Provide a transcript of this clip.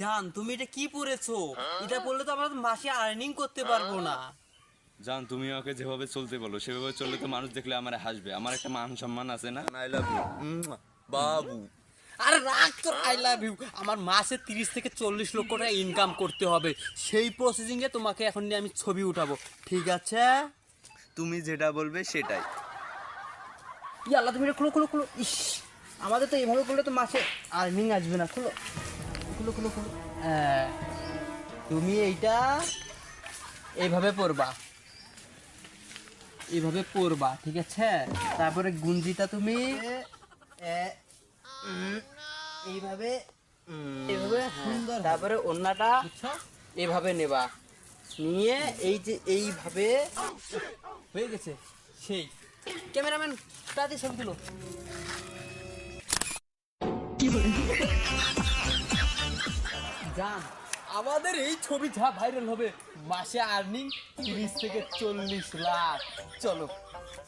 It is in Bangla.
জান তুমি এটা কি পরেছো এটা পরলে তো আমরা তো মাসে আর্নিং করতে পারব না। জান তুমি আমাকে যেভাবে চলতে বলো সেভাবে চললে তো মানুষ দেখলে আমার হাসবে। আমার একটা মান সম্মান আছে না? আই লাভ ইউ বাবু আরে রাখ তোর আই লাভ ইউ আমার মাসে তিরিশ থেকে চল্লিশ লক্ষ টাকা ইনকাম করতে হবে। সেই প্রসেসিংয়ে তোমাকে এখন নিয়ে আমি ছবি উঠাবো। ঠিক আছে? তুমি যেটা বলবে সেটাই। ই আল্লাহ তুমি এটা খুলো খুলো খুলো। ইস আমাদের তো এইভাবে করলে তো মাসে আর্নিং আসবে না খুলো। খুলো খুলো খুলো হ্যাঁ তুমি এইটা এইভাবে পরবা। এইভাবে পরবা ঠিক আছে? তারপরে গুঞ্জিটা তুমি এইভাবে এইভাবে সুন্দর তারপরে ওন্নাটা এইভাবে নেবা। নিয়ে এই যে এইভাবে হয়ে গেছে সেই। ক্যামেরাম্যান তাড়াতাড়ি ছবি তুলো। জান আমাদের এই ছবি যা ভাইরাল হবে মাসে আর্নিং তিরিশ থেকে চল্লিশ লাখ। চলো।